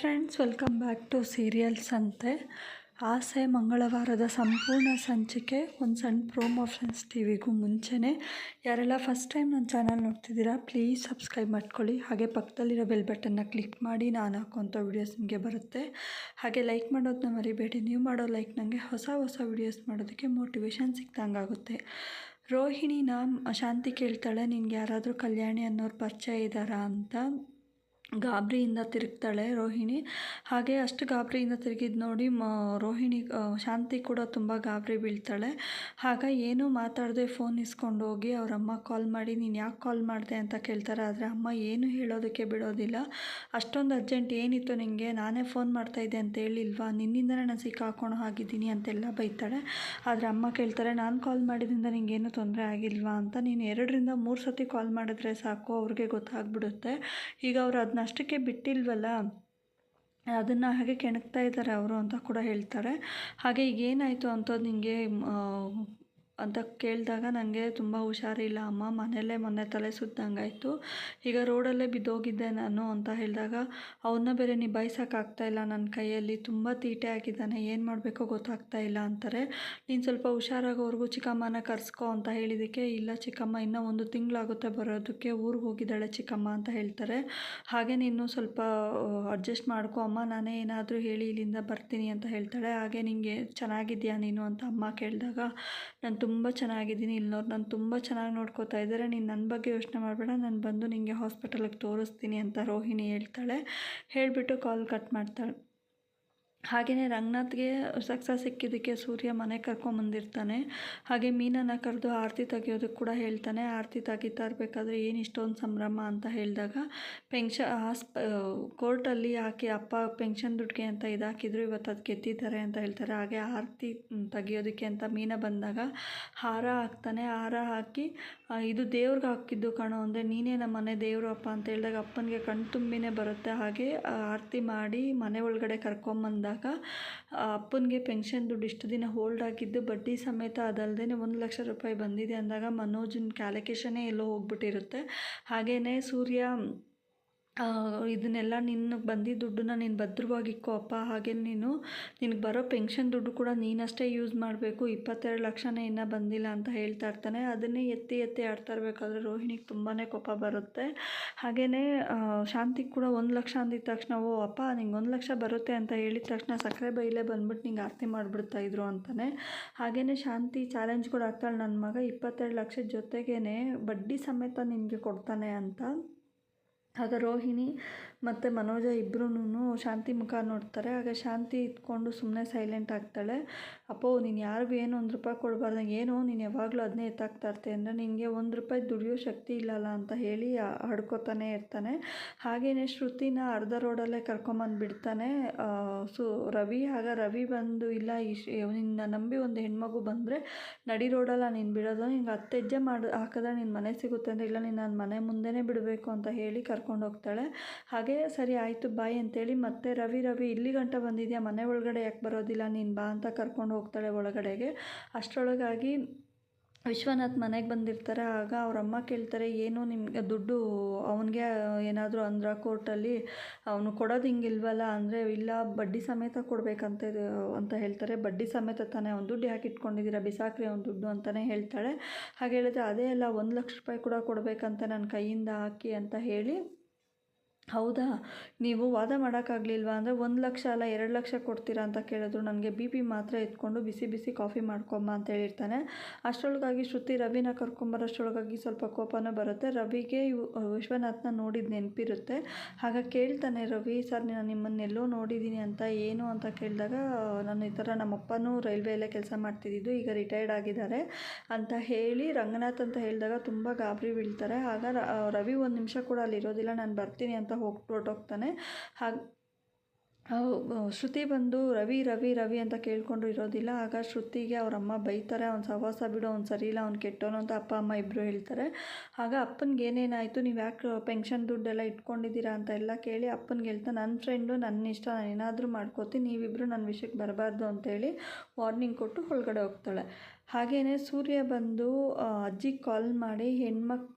Friends welcome back to serials ಅಂತೆ ಆಸೆ ಮಂಗಳವಾರದ ಸಂಪೂರ್ಣ ಸಂಚಿಕೆ, ಒಂದು ಸಣ್ಣ ಪ್ರೋಮೋ ಫ್ರೆಂಡ್ಸ್ ಟಿವಿಗೂ ಮುಂಚೆನೇ. ಯಾರೆಲ್ಲ ಫಸ್ಟ್ ಟೈಮ್ ನನ್ನ ಚಾನಲ್ ನೋಡ್ತಿದ್ದೀರಾ ಪ್ಲೀಸ್ ಸಬ್ಸ್ಕ್ರೈಬ್ ಮಾಡ್ಕೊಳ್ಳಿ. ಹಾಗೆ ಪಕ್ಕದಲ್ಲಿರೋ ಬೆಲ್ ಬಟನ್ನ ಕ್ಲಿಕ್ ಮಾಡಿ ನಾನು ಹಾಕೋಂಥ ವೀಡಿಯೋಸ್ ನಿಮಗೆ ಬರುತ್ತೆ. ಹಾಗೆ ಲೈಕ್ ಮಾಡೋದನ್ನ ಮರಿಬೇಡಿ. ನೀವು ಮಾಡೋ ಲೈಕ್ ನನಗೆ ಹೊಸ ಹೊಸ ವೀಡಿಯೋಸ್ ಮಾಡೋದಕ್ಕೆ ಮೋಟಿವೇಶನ್ ಸಿಕ್ದಂಗಾಗುತ್ತೆ ರೋಹಿಣಿನ ಶಾಂತಿ ಕೇಳ್ತಾಳೆ, ನಿನಗೆ ಯಾರಾದರೂ ಕಲ್ಯಾಣಿ ಅನ್ನೋರು ಪರಿಚಯ ಇದ್ದಾರಾ ಅಂತ. ಗಾಬರಿಯಿಂದ ತಿರುಗ್ತಾಳೆ ರೋಹಿಣಿ. ಹಾಗೆ ಅಷ್ಟು ಗಾಬರಿಯಿಂದ ತಿರುಗಿದ್ದು ನೋಡಿ ಮ, ರೋಹಿಣಿ ಶಾಂತಿ ಕೂಡ ತುಂಬ ಗಾಬರಿ ಬೀಳ್ತಾಳೆ. ಆಗ ಏನೂ ಮಾತಾಡದೆ ಫೋನ್ ಇಸ್ಕೊಂಡು ಹೋಗಿ ಅವ್ರ ಅಮ್ಮ ಕಾಲ್ ಮಾಡಿ, ನೀನು ಯಾಕೆ ಕಾಲ್ ಮಾಡಿದೆ? ಅಂತ ಕೇಳ್ತಾರೆ. ಆದರೆ ಅಮ್ಮ ಏನು ಹೇಳೋದಕ್ಕೆ ಬಿಡೋದಿಲ್ಲ. ಅಷ್ಟೊಂದು ಅರ್ಜೆಂಟ್ ಏನಿತ್ತು ನಿನಗೆ ನಾನೇ ಫೋನ್ ಮಾಡ್ತಾಯಿದ್ದೆ ಅಂತ ಹೇಳಿಲ್ವಾ? ನಿನ್ನಿಂದನೇ ನಾನು ಸಿಕ್ಕಾಕೊಂಡು ಆಗಿದ್ದೀನಿ ಅಂತೆಲ್ಲ ಬೈತಾಳೆ. ಆದರೆ ಅಮ್ಮ ಕೇಳ್ತಾರೆ, ನಾನು ಕಾಲ್ ಮಾಡಿದ್ರಿಂದ ನಿಂಗೇನು ತೊಂದರೆ ಆಗಿಲ್ವಾ? ಅಂತ. ನೀನು ಎರಡರಿಂದ ಮೂರು ಸತಿ ಕಾಲ್ ಮಾಡಿದ್ರೆ ಸಾಕು, ಅವ್ರಿಗೆ ಗೊತ್ತಾಗ್ಬಿಡುತ್ತೆ. ಈಗ ಅವ್ರು ಅದನ್ನ ಅಷ್ಟಕ್ಕೆ ಬಿಟ್ಟಿಲ್ವಲ್ಲ? ಅದನ್ನು ಹಾಗೆ ಕೆಣಕ್ತಾ ಇದ್ದಾರೆ ಅವರು ಅಂತ ಕೂಡ ಹೇಳ್ತಾರೆ. ಹಾಗೆ ಈಗ ಏನಾಯಿತು ಅಂತ ನಿಮಗೆ ಅಂತ ಕೇಳಿದಾಗ ನನಗೆ ತುಂಬ ಹುಷಾರಿಲ್ಲ. ಅಮ್ಮ ಮನೆಯಲ್ಲೇ ಮೊನ್ನೆ ತಲೆ ಸುತ್ತಂಗಾಯಿತು ಈಗ ರೋಡಲ್ಲೇ ಬಿದ್ದೋಗಿದ್ದೆ ನಾನು ಅಂತ ಹೇಳಿದಾಗ ಅವನ್ನ ಬೇರೆ ನಿಭಾಯಿಸೋಕ್ಕಾಗ್ತಾ ಇಲ್ಲ. ನನ್ನ ಕೈಯಲ್ಲಿ ತುಂಬ ತೀಟೆ ಆಗಿದ್ದಾನೆ. ಏನು ಮಾಡಬೇಕೋ ಗೊತ್ತಾಗ್ತಾ ಇಲ್ಲ ಅಂತಾರೆ. ನೀನು ಸ್ವಲ್ಪ ಹುಷಾರಾಗೋವರೆಗೂ ಚಿಕ್ಕಮ್ಮನ ಕರೆಸ್ಕೊ ಅಂತ ಹೇಳಿದ್ದಕ್ಕೆ ಇಲ್ಲ ಚಿಕ್ಕಮ್ಮ, ಇನ್ನೂ ಒಂದು ತಿಂಗಳಾಗುತ್ತೆ ಬರೋದಕ್ಕೆ ಊರಿಗೆ ಹೋಗಿದ್ದಾಳೆ ಚಿಕ್ಕಮ್ಮ ಅಂತ ಹೇಳ್ತಾರೆ. ಹಾಗೆ ನೀನು ಸ್ವಲ್ಪ ಅಡ್ಜಸ್ಟ್ ಮಾಡ್ಕೊ. ಅಮ್ಮ, ನಾನೇ ಏನಾದರೂ ಹೇಳಿ ಇಲ್ಲಿಂದ ಬರ್ತೀನಿ ಅಂತ ಹೇಳ್ತಾಳೆ. ಹಾಗೆ ನಿಂಗೆ ಚೆನ್ನಾಗಿದ್ಯಾ ನೀನು ಅಂತ ಅಮ್ಮ ಕೇಳಿದಾಗ, ನಾನು ತುಂಬ ಚೆನ್ನಾಗಿದ್ದೀನಿ. ಇಲ್ಲಿನವ್ರು ನಾನು ತುಂಬ ಚೆನ್ನಾಗಿ ನೋಡ್ಕೋತಾ ಇದ್ದಾರೆ ನೀನು ನನ್ನ ಬಗ್ಗೆ ಯೋಚನೆ ಮಾಡಬೇಡ. ನಾನು ಬಂದು ನಿನಗೆ ಹಾಸ್ಪಿಟಲಿಗೆ ತೋರಿಸ್ತೀನಿ ಅಂತ ರೋಹಿಣಿ ಹೇಳ್ತಾಳೆ. ಹೇಳಿಬಿಟ್ಟು ಕಾಲ್ ಕಟ್ ಮಾಡ್ತಾಳೆ. ಹಾಗೆಯೇ ರಂಗನಾಥ್ಗೆ ಸಕ್ಸಸ್ ಸಿಕ್ಕಿದ್ದಕ್ಕೆ ಸೂರ್ಯ ಮನೆ ಕರ್ಕೊಂಬಂದಿರ್ತಾನೆ ಹಾಗೆ ಮೀನನ್ನು ಕರೆದು ಆರತಿ ತೆಗೆಯೋದಕ್ಕೆ ಕೂಡ ಹೇಳ್ತಾನೆ. ಆರತಿ ತೆಗಿತಾ ಇರಬೇಕಾದ್ರೆ ಏನು ಇಷ್ಟೊಂದು ಸಂಭ್ರಮ ಅಂತ ಹೇಳಿದಾಗ ಪೆನ್ಷ ಆಸ್ಪ ಕೋರ್ಟಲ್ಲಿ ಹಾಕಿ ಅಪ್ಪ ಪೆನ್ಷನ್ ದುಡ್ಡಿಗೆ ಅಂತ ಇದಾಕಿದ್ರು ಇವತ್ತು ಅದು ಗೆದ್ದಿದ್ದಾರೆ ಅಂತ ಹೇಳ್ತಾರೆ. ಹಾಗೆ ಆರತಿ ತೆಗಿಯೋದಕ್ಕೆ ಅಂತ ಮೀನ ಬಂದಾಗ ಹಾರ ಹಾಕ್ತಾನೆ. ಹಾರ ಹಾಕಿ ಇದು ದೇವ್ರಿಗೆ ಹಾಕಿದ್ದು ಕಣೋ, ಅಂದರೆ ನೀನೇ ನಮ್ಮ ಮನೆ ದೇವರು ಅಪ್ಪ ಅಂತ ಹೇಳಿದಾಗ ಅಪ್ಪನಿಗೆ ಕಣ್ತುಂಬಿನೇ ಬರುತ್ತೆ. ಹಾಗೆ ಆರತಿ ಮಾಡಿ ಮನೆ ಒಳಗಡೆ ಕರ್ಕೊಂಬಂದಾಗ ಅಪ್ಪನಿಗೆ ಪೆನ್ಷನ್ ದುಡ್ಡು ಇಷ್ಟು ದಿನ ಹೋಲ್ಡ್ ಆಗಿದ್ದು ಬಡ್ಡಿ ಸಮೇತ ಅದಲ್ಲದೆ ಒಂದು ಲಕ್ಷ ರೂಪಾಯಿ ಬಂದಿದೆ ಅಂದಾಗ ಮನೋಜನ ಕ್ಯಾಲಕೇಶನೇ ಎಲ್ಲೋ ಹೋಗ್ಬಿಟ್ಟಿರುತ್ತೆ. ಹಾಗೆಯೇ ಸೂರ್ಯ ಇದನ್ನೆಲ್ಲ ನಿನ್ನ ಬಂದಿದ್ದ ದುಡ್ಡನ್ನ ನೀನು ಭದ್ರವಾಗಿ ಇಕ್ಕೋ ಅಪ್ಪ ಹಾಗೆ ನೀನು, ನಿನಗೆ ಬರೋ ಪೆನ್ಷನ್ ದುಡ್ಡು ಕೂಡ ನೀನಷ್ಟೇ ಯೂಸ್ ಮಾಡಬೇಕು. ಇಪ್ಪತ್ತೆರಡು ಲಕ್ಷನೇ ಇನ್ನೂ ಬಂದಿಲ್ಲ ಅಂತ ಹೇಳ್ತಾ ಇರ್ತಾನೆ. ಅದನ್ನೇ ಎತ್ತಿ ಎತ್ತಿ ಆಡ್ತಾ ಇರಬೇಕಾದ್ರೆ ರೋಹಿಣಿಗೆ ತುಂಬಾ ಕೋಪ ಬರುತ್ತೆ. ಹಾಗೆಯೇ ಶಾಂತಿಗೆ ಕೂಡ ಒಂದು ಲಕ್ಷ ಅಂದಿದ ತಕ್ಷಣ, ಓ, ಅಪ್ಪ, ನಿಂಗೆ ಒಂದು ಲಕ್ಷ ಬರುತ್ತೆ ಅಂತ ಹೇಳಿದ ತಕ್ಷಣ ಸಕ್ಕರೆ ಬೈಲೇ ಬಂದ್ಬಿಟ್ಟು ನಿಂಗೆ ಆರತಿ ಮಾಡಿಬಿಡ್ತಾ ಇದ್ರು ಅಂತಾನೆ. ಹಾಗೆಯೇ ಶಾಂತಿ ಚಾಲೆಂಜ್ ಕೂಡ ಆಗ್ತಾಳೆ. ನನ್ನ ಮಗ ಇಪ್ಪತ್ತೆರಡು ಲಕ್ಷದ ಜೊತೆಗೇ ಬಡ್ಡಿ ಸಮೇತ ನಿನಗೆ ಕೊಡ್ತಾನೆ ಅಂತ. ಆಗ ರೋಹಿಣಿ ಮತ್ತು ಮನೋಜ ಇಬ್ಬರೂ ಶಾಂತಿ ಮುಖ ನೋಡ್ತಾರೆ. ಆಗ ಶಾಂತಿ ಇದ್ಕೊಂಡು ಸುಮ್ಮನೆ ಸೈಲೆಂಟ್ ಆಗ್ತಾಳೆ. ಅಪ್ಪೋ, ನೀನು ಯಾರಿಗೂ ಏನು ಒಂದು ರೂಪಾಯಿ ಕೊಡಬಾರ್ದು ಏನು? ನೀನು ಯಾವಾಗಲೂ ಅದನ್ನೇ ಎತ್ತಾಕ್ತಾ ಇರ್ತೀಯ ಅಂದರೆ ನಿನಗೆ ಒಂದು ರೂಪಾಯಿ ದುಡಿಯೋ ಶಕ್ತಿ ಇಲ್ಲಲ್ಲ ಅಂತ ಹೇಳಿ ಹಡ್ಕೋತಾನೆ ಇರ್ತಾನೆ. ಹಾಗೆಯೇ ಶ್ರುತಿನ ಅರ್ಧ ರೋಡಲ್ಲೇ ಕರ್ಕೊಂಬಂದು ಬಿಡ್ತಾನೆ. ಸು, ರವಿ, ಆಗ ರವಿ ಬಂದು, ಇಲ್ಲ, ಇಶ್ ನಿನ್ನ ನಂಬಿ ಒಂದು ಹೆಣ್ಮಗು ಬಂದರೆ ನಡಿ ರೋಡಲ್ಲ ನೀನು ಬಿಡೋದು. ನಿಂಗೆ ಹತ್ತು ಹೆಜ್ಜೆ ಮಾಡಿ, ಹಾಕಿದ್ರೆ ನಿನ್ನ ಮನೆ ಸಿಗುತ್ತೆ ಅಂದರೆ, ಇಲ್ಲ, ನೀನು ನನ್ನ ಮನೆ ಮುಂದೆನೇ ಬಿಡಬೇಕು ಅಂತ ಹೇಳಿ ಕರ್ಕೊಂಡು ಹೋಗ್ತಾಳೆ. ಹಾಗೆ, ಸರಿ ಆಯಿತು, ಬಾಯ್ ಅಂತೇಳಿ ಮತ್ತೆ, ರವಿ ರವಿ ಇಲ್ಲಿ ಗಂಟ ಬಂದಿದ್ಯಾ? ಮನೆ ಒಳಗಡೆ ಯಾಕೆ ಬರೋದಿಲ್ಲ? ನೀನು ಬಾ ಅಂತ ಕರ್ಕೊಂಡು ಹೋಗ್ತಾಳೆ ಒಳಗಡೆಗೆ. ಅಷ್ಟರೊಳಗಾಗಿ ವಿಶ್ವನಾಥ್ ಮನೆಗೆ ಬಂದಿರ್ತಾರೆ, ಆಗ ಅವ್ರ ಅಮ್ಮ ಕೇಳ್ತಾರೆ, ಏನು ನಿಮಗೆ ದುಡ್ಡು ಅವನಿಗೆ ಏನಾದರೂ ಅಂದ್ರ ಕೋರ್ಟಲ್ಲಿ ಅವನು ಕೊಡೋದು ಹಿಂಗಿಲ್ವಲ್ಲ, ಅಂದರೆ ಇಲ್ಲ ಬಡ್ಡಿ ಸಮೇತ ಕೊಡಬೇಕಂತ ಅಂತ ಹೇಳ್ತಾರೆ. ಬಡ್ಡಿ ಸಮೇತ ತಾನೇ ಅವ್ನು ದುಡ್ಡು ಯಾಕೆ ಇಟ್ಕೊಂಡಿದ್ದೀರಾ ಬಿಸಾಕ್ರಿ ಅವ್ನ ದುಡ್ಡು ಅಂತಲೇ ಹೇಳ್ತಾಳೆ. ಹಾಗೆ ಹೇಳಿದ್ರೆ, ಅದೇ ಅಲ್ಲ, ಒಂದು ಲಕ್ಷ ರೂಪಾಯಿ ಕೂಡ ಕೊಡಬೇಕಂತ ನನ್ನ ಕೈಯಿಂದ ಹಾಕಿ ಅಂತ ಹೇಳಿ ಹೌದಾ? ನೀವು ವಾದ ಮಾಡೋಕ್ಕಾಗಲಿಲ್ವಾ? ಅಂದರೆ ಒಂದು ಲಕ್ಷ ಅಲ್ಲ, ಎರಡು ಲಕ್ಷ ಕೊಡ್ತೀರಾ ಅಂತ ಕೇಳಿದ್ರು. ನನಗೆ ಬಿ ಪಿ ಮಾತ್ರ ಎತ್ಕೊಂಡು ಬಿಸಿ ಬಿಸಿ ಕಾಫಿ ಮಾಡ್ಕೊಂಬ ಅಂತ ಹೇಳಿರ್ತಾನೆ. ಅಷ್ಟರೊಳಗಾಗಿ ಶ್ರುತಿ ರವಿನ ಕರ್ಕೊಂಬರೋಷ್ಟರೊಳಗಾಗಿ ಸ್ವಲ್ಪ ಕೋಪನೂ ಬರುತ್ತೆ. ರವಿಗೆ ವಿಶ್ವನಾಥ್ನ ನೋಡಿದ ನೆನಪಿರುತ್ತೆ. ಆಗ ಕೇಳ್ತಾನೆ ರವಿ, ಸರ್, ನಾನು ನಿಮ್ಮನ್ನೆಲ್ಲೋ ನೋಡಿದ್ದೀನಿ ಅಂತ, ಏನು ಅಂತ ಕೇಳಿದಾಗ, ನಾನು ಈ ಥರ ನಮ್ಮಪ್ಪನೂ ರೈಲ್ವೆಯಲ್ಲೇ ಕೆಲಸ ಮಾಡ್ತಿದ್ದಿದ್ದು, ಈಗ ರಿಟೈರ್ಡ್ ಆಗಿದ್ದಾರೆ ಅಂತ ಹೇಳಿ ರಂಗನಾಥ್ ಅಂತ ಹೇಳಿದಾಗ ತುಂಬ ಗಾಬರಿ ಬೀಳ್ತಾರೆ. ಆಗ ರವಿ, ಒಂದು ನಿಮಿಷ ಕೂಡ ಅಲ್ಲಿ ಇರೋದಿಲ್ಲ, ನಾನು ಬರ್ತೀನಿ ಅಂತ ಹೊರಟೋಗ್ತಾನೆ ಹಾಗೆ ಶ್ರುತಿ ಬಂದು, ರವಿ ರವಿ ರವಿ ಅಂತ ಕೇಳಿಕೊಂಡು ಇರೋದಿಲ್ಲ. ಆಗ ಶ್ರುತಿಗೆ ಅವ್ರ ಅಮ್ಮ ಬೈತಾರೆ. ಅವ್ನು ಸಹವಾಸ ಬಿಡು, ಅವ್ನು ಸರಿ ಇಲ್ಲ ಅವ್ನು ಕೆಟ್ಟೋನು ಅಂತ ಅಪ್ಪ, ಅಮ್ಮ ಇಬ್ಬರು ಹೇಳ್ತಾರೆ. ಆಗ ಅಪ್ಪನಿಗೆ ಏನೇನಾಯಿತು? ನೀವು ಯಾಕೆ ಪೆನ್ಷನ್ ದುಡ್ಡೆಲ್ಲ ಇಟ್ಕೊಂಡಿದ್ದೀರಾ ಅಂತ ಎಲ್ಲ ಕೇಳಿ ಅಪ್ಪನಿಗೆ ಹೇಳ್ತಾ ನನ್ನ ಫ್ರೆಂಡು ನನ್ನ ಇಷ್ಟ, ನಾನು ಏನಾದರೂ ಮಾಡ್ಕೋತೀನಿ. ನೀವಿಬ್ಬರು ನನ್ನ ವಿಷಯಕ್ಕೆ ಬರಬಾರ್ದು ಅಂತೇಳಿ ವಾರ್ನಿಂಗ್ ಕೊಟ್ಟು ಒಳಗಡೆ ಹೋಗ್ತಾಳೆ. ಹಾಗೆಯೇ ಸೂರ್ಯ ಬಂದು ಅಜ್ಜಿಗೆ ಕಾಲ್ ಮಾಡಿ ಹೆಣ್ಮಕ್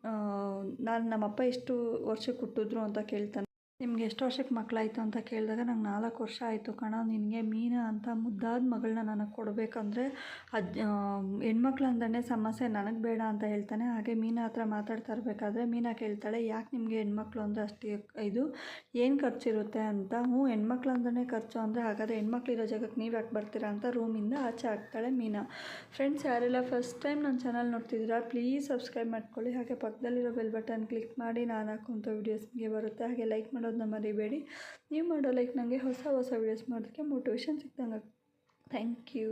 ನಾನು ನಮ್ಮಪ್ಪ ಎಷ್ಟು ವರ್ಷಕ್ಕೆ ಹುಟ್ಟಿದ್ರು ಅಂತ ಕೇಳ್ತಾನೆ. ನಿಮ್ಗೆ ಎಷ್ಟು ವರ್ಷಕ್ಕೆ ಮಕ್ಕಳಾಯಿತು ಅಂತ ಕೇಳಿದಾಗ ನಂಗೆ ನಾಲ್ಕು ವರ್ಷ ಆಯಿತು ಕಣ, ನಿನಗೆ ಮೀನಾ ಅಂತ ಮುದ್ದಾದ ಮಗಳನ್ನ ನನಗೆ ಕೊಡಬೇಕಂದ್ರೆ ಅದು ಹೆಣ್ಮಕ್ಳು ಅಂದ್ರೆ ಸಮಸ್ಯೆ, ನನಗೆ ಬೇಡ ಅಂತ ಹೇಳ್ತಾನೆ. ಹಾಗೆ ಮೀನಾ ಹತ್ರ ಮಾತಾಡ್ತಾ ಇರಬೇಕಾದ್ರೆ ಮೀನಾ ಕೇಳ್ತಾಳೆ, ಯಾಕೆ ನಿಮಗೆ ಹೆಣ್ಮಕ್ಳು ಅಂದರೆ ಅಷ್ಟು ಇದು ಏನು ಖರ್ಚಿರುತ್ತೆ ಅಂತ. ಹ್ಞೂ, ಹೆಣ್ಮಕ್ಳು ಅಂದ್ರೆ ಖರ್ಚು ಅಂದರೆ ಹಾಗಾದರೆ ಹೆಣ್ಮಕ್ಳು ಇರೋ ಜಾಗಕ್ಕೆ ನೀವು ಯಾಕೆ ಬರ್ತೀರಾ ಅಂತ ರೂಮಿಂದ ಆಚೆ ಹಾಕ್ತಾಳೆ ಮೀನಾ. ಫ್ರೆಂಡ್ಸ್ ಯಾರೆಲ್ಲ ಫಸ್ಟ್ ಟೈಮ್ ನನ್ನ ಚಾನಲ್ ನೋಡ್ತಿದ್ದೀರಾ ಪ್ಲೀಸ್ ಸಬ್ಸ್ಕ್ರೈಬ್ ಮಾಡ್ಕೊಳ್ಳಿ. ಹಾಗೆ ಪಕ್ಕದಲ್ಲಿರೋ ಬೆಲ್ ಬಟನ್ ಕ್ಲಿಕ್ ಮಾಡಿ, ನಾನು ಹಾಕುವಂಥ ವೀಡಿಯೋಸ್ಗೆ ಬರುತ್ತೆ. ಹಾಗೆ ಲೈಕ್ ಮಾಡೋದನ್ನ ಮರಿಬೇಡಿ. ನೀವು ಮಾಡೋ ಲೈಕ್ ನನಗೆ ಹೊಸ ಹೊಸ ವೀಡಿಯೋಸ್ ಮಾಡೋದಕ್ಕೆ ಮೋಟಿವೇಶನ್ ಸಿಕ್ದಂಗೆ. Thank you